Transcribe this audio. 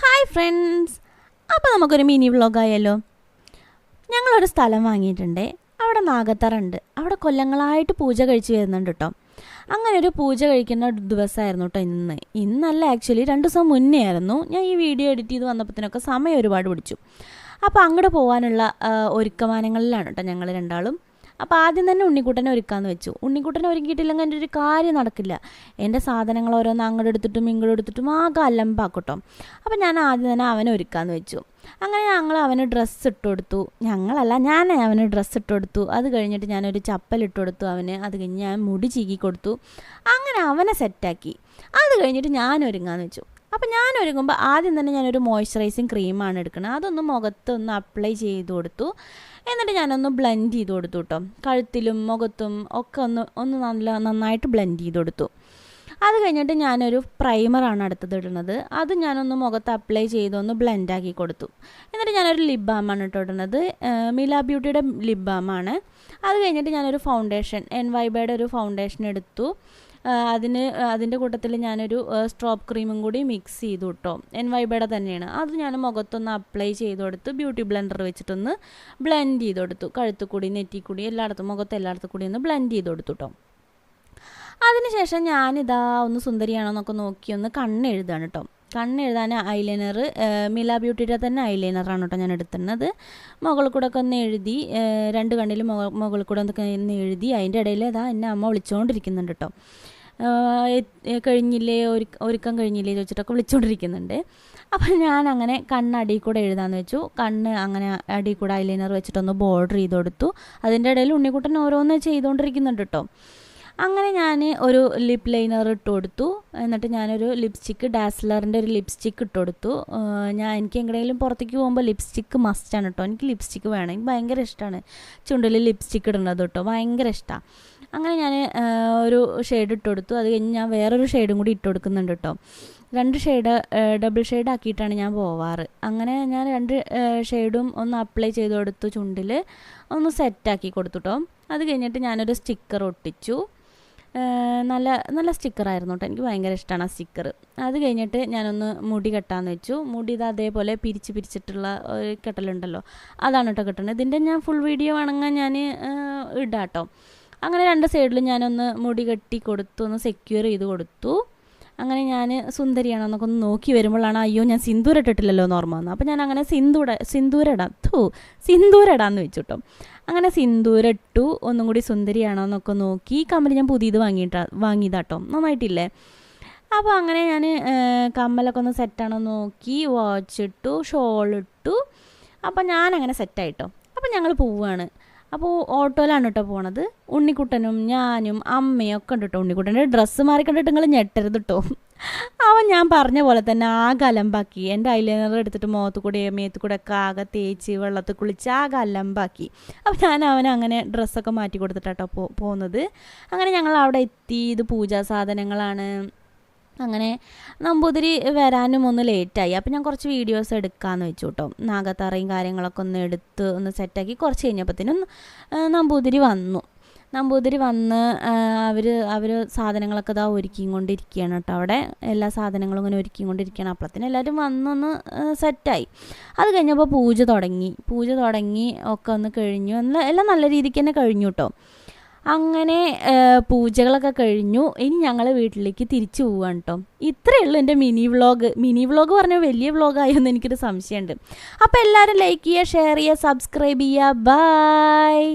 Hi friends. അപ്പോൾ നമുക്കൊരു mini വ്ളോഗായാലോ ഞങ്ങളൊരു സ്ഥലം വാങ്ങിയിട്ടുണ്ട്. അവിടെ നാഗത്തറുണ്ട് അവിടെ കൊല്ലങ്ങളായിട്ട് പൂജ കഴിച്ച് വരുന്നുണ്ട് കേട്ടോ അങ്ങനെ ഒരു പൂജ കഴിക്കുന്ന ദിവസമായിരുന്നു കേട്ടോ ഇന്ന്. ഇന്നല്ല ആക്ച്വലി രണ്ട് ദിവസം മുന്നേ ആയിരുന്നു. ഞാൻ ഈ വീഡിയോ എഡിറ്റ് ചെയ്ത് വന്നപ്പോഴത്തേനൊക്കെ സമയം ഒരുപാട് പിടിച്ചു. അപ്പോൾ അങ്ങോട്ട് പോകാനുള്ള ഒരുക്കമാനങ്ങളിലാണ് കേട്ടോ ഞങ്ങൾ രണ്ടാളും. അപ്പോൾ ആദ്യം തന്നെ ഉണ്ണിക്കുട്ടനെ ഒരുക്കാന്ന് വെച്ചു. ഉണ്ണിക്കുട്ടനെ ഒരുക്കിയിട്ടില്ലെങ്കിൽ എന്റെ ഒരു കാര്യം നടക്കില്ല. എന്റെ സാധനങ്ങൾ ഓരോന്ന് അങ്ങോട്ട് എടുത്തിട്ടും ഇങ്ങോട്ട് എടുത്തിട്ടും ആകെ അലമ്പാക്കട്ടോ. അപ്പോൾ ഞാൻ ആദ്യം തന്നെ അവനെ ഒരുക്കാന്ന് വെച്ചു. അങ്ങനെ ഞങ്ങൾ അവന് ഡ്രസ്സ് ഇട്ട് കൊടുത്തു. ഞങ്ങളല്ല ഞാൻ അവന് ഡ്രസ്സ് ഇട്ട് കൊടുത്തു. അത് കഴിഞ്ഞിട്ട് ഞാനൊരു ചപ്പൽ ഇട്ട് കൊടുത്തു അവന്. അത് കഴിഞ്ഞ് ഞാൻ മുടി ചീകി കൊടുത്തു. അങ്ങനെ അവനെ സെറ്റാക്കി അത് കഴിഞ്ഞിട്ട് ഞാൻ ഒരുങ്ങാന്ന് വെച്ചു. അപ്പോൾ ഞാൻ ഒരുങ്ങുമ്പോൾ ആദ്യം തന്നെ ഞാനൊരു മോയ്സ്ചറൈസിങ് ക്രീമാണ് എടുക്കുന്നത് അതൊന്ന് മുഖത്തൊന്ന് അപ്ലൈ ചെയ്ത് കൊടുത്തു. എന്നിട്ട് ഞാനൊന്ന് ബ്ലെൻഡ് ചെയ്ത് കൊടുത്തു കേട്ടോ കഴുത്തിലും മുഖത്തും ഒക്കെ ഒന്ന് ഒന്ന് നല്ല നന്നായിട്ട് ബ്ലെൻഡ് ചെയ്ത് കൊടുത്തു. അത് കഴിഞ്ഞിട്ട് ഞാനൊരു പ്രൈമറാണ് അടുത്തത് ഇടുന്നത്. അത് ഞാനൊന്ന് മുഖത്ത് അപ്ലൈ ചെയ്തൊന്ന് ബ്ലെൻഡാക്കി കൊടുത്തു. എന്നിട്ട് ഞാനൊരു ലിപ് ബാമാണ് ഇട്ട് ഇടുന്നത്. മില ബ്യൂട്ടിയുടെ ലിപ് ബാമാണ് അത് കഴിഞ്ഞിട്ട് ഞാനൊരു ഫൗണ്ടേഷൻ എൻ വൈബയുടെ ഒരു ഫൗണ്ടേഷൻ എടുത്തു. അതിന് അതിന്റെ കൂട്ടത്തിൽ ഞാനൊരു സ്ട്രോപ്പ് ക്രീമും കൂടി മിക്സ് ചെയ്തു കേട്ടോ എൻ വൈബയുടെ തന്നെയാണ്. അത് ഞാൻ മുഖത്തൊന്ന് അപ്ലൈ ചെയ്ത് കൊടുത്ത് ബ്യൂട്ടി ബ്ലെൻഡർ വെച്ചിട്ടൊന്ന് ബ്ലെൻഡ് ചെയ്ത് കൊടുത്തു കഴുത്തു കൂടി നെറ്റി കൂടി എല്ലായിടത്തും മുഖത്ത് എല്ലായിടത്തും കൂടി ഒന്ന് ബ്ലെൻഡ് ചെയ്ത് കൊടുത്തു കേട്ടോ അതിനുശേഷം ഞാനിതാ ഒന്ന് സുന്ദരിയാണോ എന്നൊക്കെ നോക്കി ഒന്ന് കണ്ണെഴുതാണ് കേട്ടോ കണ്ണെഴുതാൻ ഐലൈനർ മില ബ്യൂട്ടിയുടെ തന്നെ ഐലൈനറാണ് കേട്ടോ ഞാൻ എടുത്തിരുന്നത്. മുകളിൽ കൂടെ ഒക്കെ ഒന്ന് എഴുതി രണ്ട് കണ്ണിൽ മുകളിൽ കൂടെ ഒന്ന് എഴുതി അതിന്റെ ഇടയിൽ അതാ എന്നെ അമ്മ വിളിച്ചുകൊണ്ടിരിക്കുന്നുണ്ട് കേട്ടോ. കഴിഞ്ഞില്ലേ ഒരു ഒരുക്കം കഴിഞ്ഞില്ലേ ചോദിച്ചിട്ടൊക്കെ വിളിച്ചുകൊണ്ടിരിക്കുന്നുണ്ട് അപ്പം ഞാൻ അങ്ങനെ കണ്ണ് അടിയിൽ കൂടെ എഴുതാന്ന് വെച്ചു. കണ്ണ് അങ്ങനെ അടിയിൽ കൂടെ ഐലൈനർ വെച്ചിട്ടൊന്ന് ബോർഡർ ചെയ്ത് കൊടുത്തു. അതിന്റെ ഇടയിൽ ഉണ്ണിക്കുട്ടൻ ഓരോന്ന് ചെയ്തുകൊണ്ടിരിക്കുന്നുണ്ട് കേട്ടോ. അങ്ങനെ ഞാൻ ഒരു ലിപ് ലൈനർ ഇട്ട് കൊടുത്തു എന്നിട്ട് ഞാനൊരു ലിപ്സ്റ്റിക്ക് ഡാസ്ലറിന്റെ ഒരു ലിപ്സ്റ്റിക്ക് ഇട്ട് കൊടുത്തു ഞാൻ എനിക്ക് എങ്ങനെയെങ്കിലും പുറത്തേക്ക് പോകുമ്പോൾ ലിപ്സ്റ്റിക്ക് മസ്റ്റാണ് കേട്ടോ എനിക്ക് ലിപ്സ്റ്റിക്ക് വേണം. എനിക്ക് ഭയങ്കര ഇഷ്ടമാണ് ചുണ്ടിൽ ലിപ്സ്റ്റിക്ക് ഇടുന്നത് കേട്ടോ ഭയങ്കര ഇഷ്ടമാണ് അങ്ങനെ ഞാൻ ഒരു ഷെയ്ഡ് ഇട്ട് കൊടുത്തു അത് കഴിഞ്ഞ് ഞാൻ വേറൊരു ഷെയ്ഡും കൂടി ഇട്ട് കൊടുക്കുന്നുണ്ട് കേട്ടോ രണ്ട് ഷെയ്ഡ് ഡബിൾ ഷെയ്ഡ് ആക്കിയിട്ടാണ് ഞാൻ പോവാറ്. അങ്ങനെ ഞാൻ രണ്ട് ഷെയ്ഡും ഒന്ന് അപ്ലൈ ചെയ്ത് കൊടുത്തു ചുണ്ടിൽ ഒന്ന് സെറ്റാക്കി കൊടുത്തു കേട്ടോ അത് കഴിഞ്ഞിട്ട് ഞാനൊരു സ്റ്റിക്കർ ഒട്ടിച്ചു. നല്ല നല്ല സ്റ്റിക്കറായിരുന്നു കേട്ടോ. എനിക്ക് ഭയങ്കര ഇഷ്ടമാണ് ആ സ്റ്റിക്കർ. അത് കഴിഞ്ഞിട്ട് ഞാനൊന്ന് മുടി കെട്ടാന്ന് വെച്ചു. മുടി ഇത് അതേപോലെ പിരിച്ച് പിരിച്ചിട്ടുള്ള ഒരു കെട്ടലുണ്ടല്ലോ. അതാണ് കേട്ടോ കിട്ടുന്നത് ഇതിന്റെ ഞാൻ ഫുൾ വീഡിയോ വേണമെങ്കിൽ ഞാൻ ഇടാം കേട്ടോ അങ്ങനെ രണ്ട് സൈഡിലും ഞാനൊന്ന് മുടി കെട്ടി കൊടുത്തു ഒന്ന് സെക്യൂർ ചെയ്ത് കൊടുത്തു. അങ്ങനെ ഞാൻ സുന്ദരിയാണോ എന്നൊക്കെ ഒന്ന് നോക്കി വരുമ്പോഴാണ് അയ്യോ ഞാൻ സിന്ദൂര ഇട്ടിട്ടില്ലല്ലോ എന്ന് ഓർമ്മ വന്നു അപ്പോൾ ഞാൻ അങ്ങനെ സിന്ദൂര സിന്ദൂര ധൂ സിന്ദൂരടാന്ന് വെച്ചു അങ്ങനെ സിന്ദൂര ഇട്ടു ഒന്നും കൂടി സുന്ദരിയാണോ എന്നൊക്കെ നോക്കി ഈ കമ്മൽ ഞാൻ പുതിയത് വാങ്ങിയിട്ടാ വാങ്ങിയതാട്ടോ നന്നായിട്ടില്ലേ? അപ്പോൾ അങ്ങനെ ഞാൻ കമ്മലൊക്കെ ഒന്ന് സെറ്റാണോ നോക്കി വാച്ച് ഇട്ടു ഷോൾ ഇട്ടു. അപ്പോൾ ഞാൻ അങ്ങനെ സെറ്റായിട്ടോ അപ്പോൾ ഞങ്ങൾ പോവുകയാണ് അപ്പോൾ ഓട്ടോയിലാണ് കേട്ടോ പോണത്. ഉണ്ണിക്കുട്ടനും ഞാനും അമ്മയും ഒക്കെ ഉണ്ട് കേട്ടോ ഉണ്ണിക്കുട്ടന്റെ ഡ്രസ്സ് മാറി കണ്ടിട്ട് നിങ്ങൾ ഞെട്ടരുത് കേട്ടോ അവൻ ഞാൻ പറഞ്ഞ പോലെ തന്നെ ആകെ അലമ്പാക്കി. എന്റെ ഐലൈനർ എടുത്തിട്ട് മുഖത്ത് കൂടെ മേത്ത് കൂടെ ഒക്കെ ആകെ തേച്ച് വെള്ളത്തിൽ കുളിച്ച് ആകെ അലമ്പാക്കി. അപ്പോൾ ഞാൻ അവന് അങ്ങനെ ഡ്രസ്സൊക്കെ മാറ്റി കൊടുത്തിട്ടാട്ടോ പോ പോകുന്നത് അങ്ങനെ ഞങ്ങൾ അവിടെ എത്തി. ഇത് പൂജാ സാധനങ്ങളാണ്. അങ്ങനെ നമ്പൂതിരി വരാനും ഒന്ന് ലേറ്റായി. അപ്പം ഞാൻ കുറച്ച് വീഡിയോസ് എടുക്കാമെന്ന് വെച്ചു കേട്ടോ നാഗത്തറയും കാര്യങ്ങളൊക്കെ ഒന്ന് എടുത്ത് ഒന്ന് സെറ്റാക്കി കുറച്ച് കഴിഞ്ഞപ്പോഴത്തേനും നമ്പൂതിരി വന്നു. നമ്പൂതിരി വന്ന് അവർ അവർ സാധനങ്ങളൊക്കെ ഇതാ ഒരുക്കിയും കൊണ്ടിരിക്കുകയാണ് കേട്ടോ അവിടെ. എല്ലാ സാധനങ്ങളും ഇങ്ങനെ ഒരുക്കിയും കൊണ്ടിരിക്കുകയാണ് അപ്പോഴത്തേനും എല്ലാവരും വന്നൊന്ന് സെറ്റായി. അത് കഴിഞ്ഞപ്പോൾ പൂജ തുടങ്ങി. പൂജ തുടങ്ങി ഒക്കെ ഒന്ന് കഴിഞ്ഞു. എല്ലാം നല്ല രീതിക്ക് തന്നെ കഴിഞ്ഞു കേട്ടോ അങ്ങനെ പൂജകളൊക്കെ കഴിഞ്ഞു. ഇനി ഞങ്ങൾ വീട്ടിലേക്ക് തിരിച്ചു പോവാണ് കേട്ടോ ഇത്രയേ ഉള്ളൂ എന്റെ മിനി വ്ളോഗ് മിനി വ്ളോഗ് പറഞ്ഞാൽ വലിയ വ്ളോഗായെന്ന് എനിക്കൊരു സംശയമുണ്ട്. അപ്പോൾ എല്ലാവരും ലൈക്ക് ചെയ്യുക ഷെയർ ചെയ്യുക സബ്സ്ക്രൈബ് ചെയ്യുക. ബൈ